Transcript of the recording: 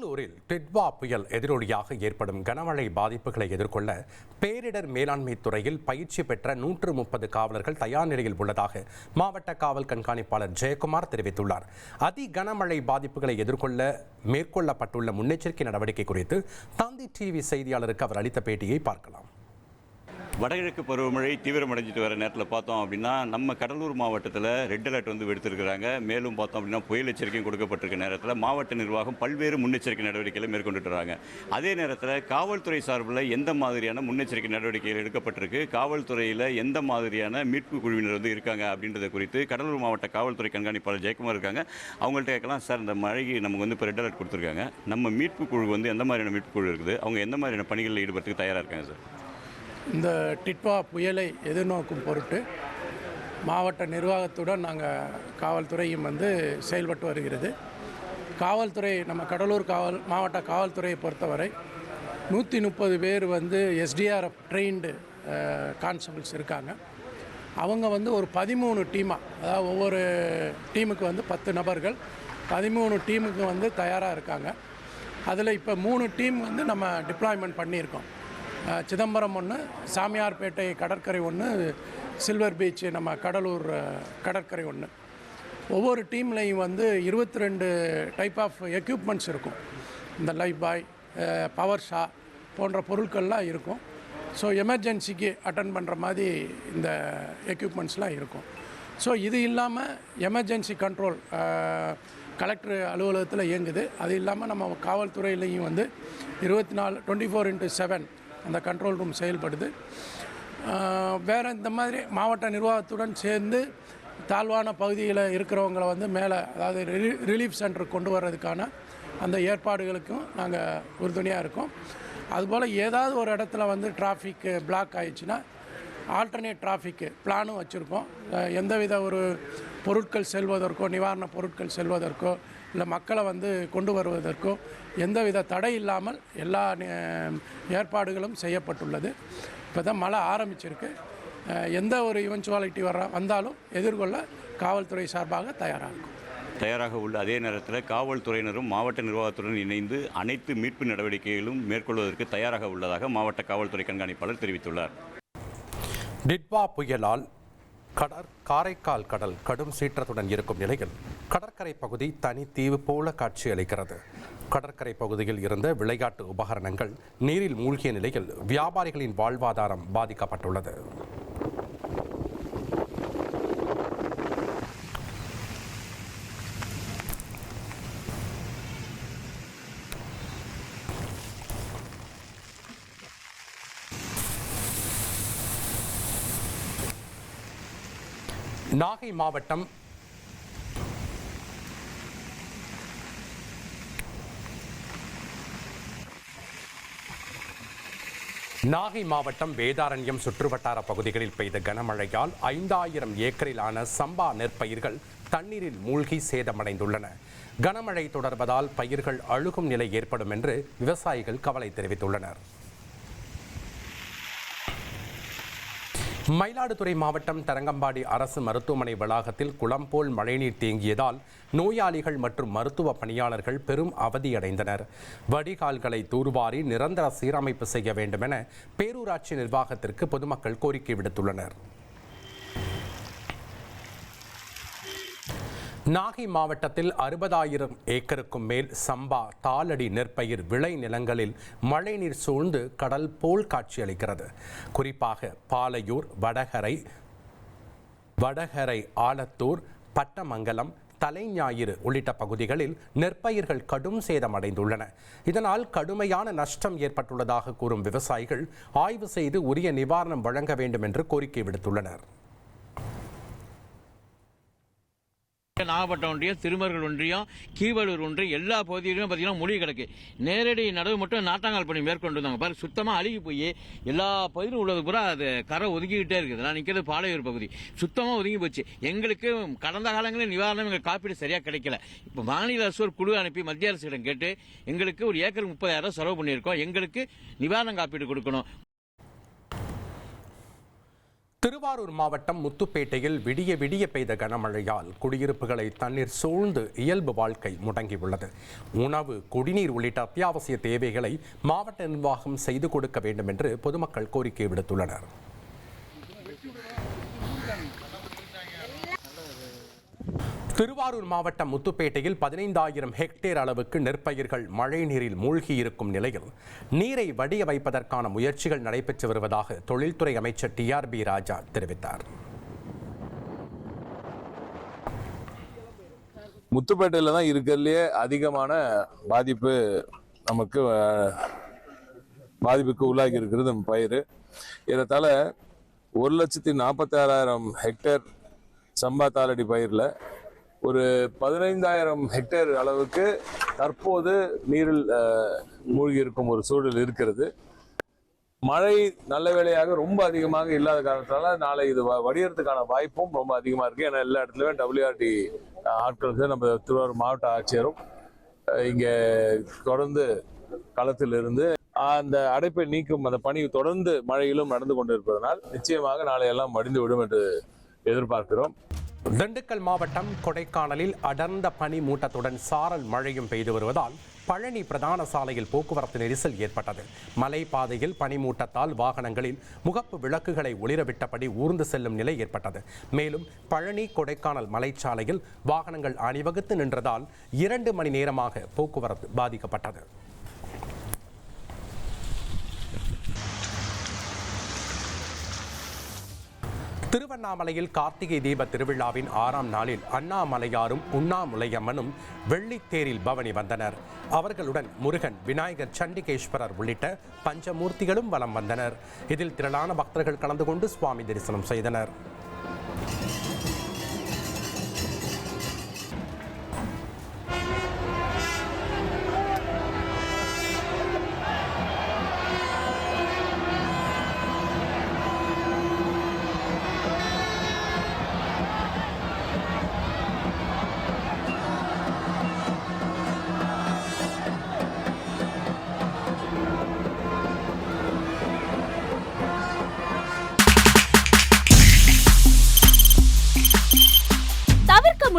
கடலூரில் டிட்வா புயல் எதிரொலியாக ஏற்படும் கனமழை பாதிப்புகளை எதிர்கொள்ள பேரிடர் மேலாண்மை துறையில் பயிற்சி பெற்ற நூற்று முப்பது காவலர்கள் தயார் நிலையில் உள்ளதாக மாவட்ட காவல் கண்காணிப்பாளர் ஜெயக்குமார் தெரிவித்துள்ளார். அதி கனமழை பாதிப்புகளை எதிர்கொள்ள மேற்கொள்ளப்பட்டுள்ள முன்னெச்சரிக்கை நடவடிக்கை குறித்து தந்தி டிவி செய்தியாளருக்கு அவர் அளித்த பேட்டியை பார்க்கலாம். வடகிழக்கு பருவமழை தீவிரமடைஞ்சிட்டு வர நேரத்தில் பார்த்தோம் அப்படின்னா நம்ம கடலூர் மாவட்டத்தில் ரெட் அலர்ட் வந்து விடுத்திருக்கிறாங்க. மேலும் பார்த்தோம் அப்படின்னா புயல் எச்சரிக்கையும் கொடுக்கப்பட்டிருக்க நேரத்தில் மாவட்ட நிர்வாகம் பல்வேறு முன்னெச்சரிக்கை நடவடிக்கைகளை மேற்கொண்டுட்டு வராங்க அதே நேரத்தில் காவல்துறை சார்பில் எந்த மாதிரியான முன்னெச்சரிக்கை நடவடிக்கைகள் எடுக்கப்பட்டிருக்கு? காவல்துறையில் எந்த மாதிரியான மீட்பு குழுவினர் வந்து இருக்காங்க அப்படின்றத குறித்து கடலூர் மாவட்ட காவல்துறை கண்காணிப்பாளர் ஜெயக்குமார் இருக்காங்க. அவங்கள்ட்ட கேட்கலாம். சார் இந்த மழைக்கு நமக்கு வந்து இப்போ ரெட் அலர்ட் கொடுத்துருக்காங்க. நம்ம மீட்பு குழு வந்து எந்த மாதிரியான மீட்பு குழு இருக்குது? அவங்க எந்த மாதிரியான பணிகளில் ஈடுபடுறதுக்கு தயாராக இருக்காங்க சார்? இந்த டிட்வா புயலை எதிர்நோக்கும் பொருட்டு மாவட்ட நிர்வாகத்துடன் நாங்கள் காவல்துறையும் வந்து செயல்பட்டு வருகிறது. காவல்துறை நம்ம கடலூர் காவல் மாவட்ட காவல்துறையை பொறுத்தவரை நூற்றி முப்பது பேர் வந்து எஸ்டிஆர்எஃப் ட்ரெயின்டு கான்ஸ்டபிள்ஸ் இருக்காங்க. அவங்க வந்து ஒரு பதிமூணு டீமாக அதாவது ஒவ்வொரு டீமுக்கு வந்து பத்து நபர்கள் பதிமூணு டீமுக்கு வந்து தயாராக இருக்காங்க. அதில் இப்போ மூணு டீம் வந்து நம்ம டிப்ளாய்மெண்ட் பண்ணியிருக்கோம். சிதம்பரம் ஒன்று சாமியார்பேட்டை கடற்கரை ஒன்று சில்வர் பீச் நம்ம கடலூர் கடற்கரை ஒன்று ஒவ்வொரு டீம்லேயும் வந்து இருபத்தி ரெண்டு டைப் ஆஃப் எக்யூப்மெண்ட்ஸ் இருக்கும். இந்த லைஃப் பாய் பவர் ஷா போன்ற பொருட்கள்லாம் இருக்கும். ஸோ எமர்ஜென்சிக்கு அட்டன் பண்ணுற மாதிரி இந்த எக்யூப்மெண்ட்ஸ்லாம் இருக்கும். ஸோ இது இல்லாமல் எமர்ஜென்சி கண்ட்ரோல் கலெக்டர் அலுவலகத்தில் இயங்குது. அது இல்லாமல் நம்ம காவல்துறையிலையும் வந்து இருபத்தி நாலு டுவெண்ட்டி ஃபோர் இன்ட்டு செவன் அந்த கண்ட்ரோல் ரூம் செயல்படுது. வேறு இந்த மாதிரி மாவட்ட நிர்வாகத்துடன் சேர்ந்து தாழ்வான பகுதியில் இருக்கிறவங்கள வந்து மேலே அதாவது ரிலீ ரிலீஃப் சென்டர் கொண்டு வர்றதுக்கான அந்த ஏற்பாடுகளுக்கும் நாங்கள் உறுதுணையாக இருக்கோம். அதுபோல் ஏதாவது ஒரு இடத்துல வந்து டிராஃபிக்கு பிளாக் ஆயிடுச்சுன்னா ஆல்டர்னேட் டிராஃபிக்கு பிளானும் வச்சுருக்கோம். எந்தவித ஒரு பொருட்கள் செல்வதற்கோ நிவாரண பொருட்கள் செல்வதற்கோ இல்லை மக்களை வந்து கொண்டு வருவதற்கோ எந்தவித தடை இல்லாமல் எல்லா நி- ஏற்பாடுகளும் செய்யப்பட்டுள்ளது. இப்போ தான் மழை ஆரம்பிச்சிருக்கு. எந்த ஒரு இவென்ச்சுவாலிட்டி வர வந்தாலும் எதிர்கொள்ள காவல்துறை சார்பாக தயாராக இருக்கும். தயாராக உள்ள அதே நேரத்தில் காவல்துறையினரும் மாவட்ட நிர்வாகத்துடன் இணைந்து அனைத்து மீட்பு நடவடிக்கைகளும் மேற்கொள்வதற்கு தயாராக உள்ளதாக மாவட்ட காவல்துறை கண்காணிப்பாளர் தெரிவித்துள்ளார். டிட்வா புயலால் கடற் காரைக்கால் கடல் கடும் சீற்றத்துடன் இருக்கும் நிலையில் கடற்கரை பகுதி தனி தீவு போல காட்சியளிக்கிறது கடற்கரை பகுதியில் இருந்த விளையாட்டு உபகரணங்கள் நீரில் மூழ்கிய நிலையில் வியாபாரிகளின் வாழ்வாதாரம் பாதிக்கப்பட்டுள்ளது. நாகை மாவட்டம் நாகை மாவட்டம் வேதாரண்யம் சுற்றுவட்டார பகுதிகளில் பெய்த கனமழையால் ஐந்தாயிரம் ஏக்கரிலான சம்பா நெற்பயிர்கள் தண்ணீரில் மூழ்கி சேதமடைந்துள்ளன. கனமழை தொடர்வதால் பயிர்கள் அழுகும் நிலை ஏற்படும் என்று விவசாயிகள் கவலை தெரிவித்துள்ளனர். மயிலாடுதுறை மாவட்டம் தரங்கம்பாடி அரசு மருத்துவமனை வளாகத்தில் குளம் போல் மழைநீர் தேங்கியதால் நோயாளிகள் மற்றும் மருத்துவ பணியாளர்கள் பெரும் அவதியடைந்தனர். வடிகால்களை தூர்வாரி நிரந்தர சீரமைப்பு செய்ய வேண்டும் என பேரூராட்சி நிர்வாகத்திற்கு பொதுமக்கள் கோரிக்கை விடுத்துள்ளனர். நாகை மாவட்டத்தில் அறுபதாயிரம் ஏக்கருக்கும் மேல் சம்பா தாளடி நெற்பயிர் விளை நிலங்களில் மழைநீர் சூழ்ந்து கடல் போல் காட்சியளிக்கிறது. குறிப்பாக பாலையூர் வடகரை வடகரை ஆலத்தூர் பட்டமங்கலம் தலைஞாயிறு உள்ளிட்ட பகுதிகளில் நெற்பயிர்கள் கடும் சேதமடைந்துள்ளன. இதனால் கடுமையான நஷ்டம் ஏற்பட்டுள்ளதாக கூறும் விவசாயிகள் ஆய்வு செய்து உரிய நிவாரணம் வழங்க வேண்டும் என்று கோரிக்கை விடுத்துள்ளனர். நாகப்பட்டினம் ஒன்றியம் திருமருகல் ஒன்றியம் கீவலூர் ஒன்றியம் எல்லா பகுதியிலும் பார்த்தீங்கன்னா மொழி கிடக்கு. நேரடி நடவு மட்டும் நாட்டாங்கால் பணி மேற்கொண்டு வந்தாங்க பாரு சுத்தமாக அழுகி போய் எல்லா பகுதியிலும் உள்ளது பூரா அது கரை ஒதுக்கிக்கிட்டே இருக்குது. நான் நிற்கிறது பாளையூர் பகுதி. சுத்தமாக ஒதுங்கி போச்சு. எங்களுக்கு கடந்த காலங்களில் நிவாரணம் எங்களுக்கு காப்பீடு சரியாக கிடைக்கல. இப்போ மாநில அரசு ஒரு குழு அனுப்பி மத்திய அரசிடம் கேட்டு எங்களுக்கு ஒரு ஏக்கருக்கு முப்பதாயிரம் செலவு பண்ணியிருக்கோம். எங்களுக்கு நிவாரணம் காப்பீடு கொடுக்கணும். திருவாரூர் மாவட்டம் முத்துப்பேட்டையில் விடிய விடிய பெய்த கனமழையால் குடியிருப்புகளை தண்ணீர் சூழ்ந்து இயல்பு வாழ்க்கை முடங்கியுள்ளது. உணவு குடிநீர் உள்ளிட்ட அத்தியாவசிய தேவைகளை மாவட்ட நிர்வாகம் செய்து கொடுக்க வேண்டும் என்று பொதுமக்கள் கோரிக்கை விடுத்துள்ளனர். திருவாரூர் மாவட்டம் முத்துப்பேட்டையில் பதினைந்தாயிரம் ஹெக்டேர் அளவுக்கு நெற்பயிர்கள் மழை நீரில் மூழ்கி இருக்கும் நிலையில் நீரை வடிய வைப்பதற்கான முயற்சிகள் நடைபெற்று வருவதாக தொழில்துறை அமைச்சர் டிஆர்பி ராஜா தெரிவித்தார். முத்துப்பேட்டையில் தான் இருக்கிறதுலே அதிகமான பாதிப்பு நமக்கு பாதிப்புக்கு உள்ளாகி இருக்கிறது பயிர். ஏறத்தாழ ஒரு லட்சத்தி நாற்பத்தி ஆறாயிரம் ஹெக்டேர் சம்பா தாளடி பயிரில் ஒரு பதினைந்தாயிரம் ஹெக்டேர் அளவுக்கு தற்போது நீரில் மூழ்கி இருக்கும் ஒரு சூழல் இருக்கிறது. மழை நல்ல வேளையாக ரொம்ப அதிகமாக இல்லாத காரணத்தினால நாளை இது வ- வாய்ப்பும் ரொம்ப அதிகமாக இருக்குது ஏன்னா எல்லா இடத்துலையும் டபிள்யூஆர்டி ஆட்களுக்கு நம்ம திருவாரூர் மாவட்ட ஆட்சியரும் இங்கே தொடர்ந்து களத்தில் இருந்து அந்த அடைப்பை நீக்கும் அந்த பணி தொடர்ந்து மழையிலும் நடந்து கொண்டிருப்பதனால் நிச்சயமாக நாளையெல்லாம் மடிந்து விடும் என்று எதிர்பார்க்கிறோம். திண்டுக்கல் மாவட்டம் கொடைக்கானலில் அடர்ந்த பனி மூட்டத்துடன் சாரல் மழையும் பெய்து வருவதால் பழனி பிரதான சாலையில் போக்குவரத்து நெரிசல் ஏற்பட்டது. மலைப்பாதையில் பனிமூட்டத்தால் வாகனங்களில் முகப்பு விளக்குகளை ஒளிரவிட்டபடி ஊர்ந்து செல்லும் நிலை ஏற்பட்டது. மேலும் பழனி கொடைக்கானல் மலைச்சாலையில் வாகனங்கள் அணிவகுத்து நின்றதால் இரண்டு மணி நேரமாக போக்குவரத்து பாதிக்கப்பட்டது. திருவண்ணாமலையில் கார்த்திகை தீப திருவிழாவின் ஆறாம் நாளில் அண்ணாமலையாரும் உண்ணாமுலையம்மனும் வெள்ளித்தேரில் பவனி வந்தனர். அவர்களுடன் முருகன் விநாயகர் சண்டிகேஸ்வரர் உள்ளிட்ட பஞ்சமூர்த்திகளும் வலம் வந்தனர். இதில் திரளான பக்தர்கள் கலந்து கொண்டு சுவாமி தரிசனம் செய்தனர்.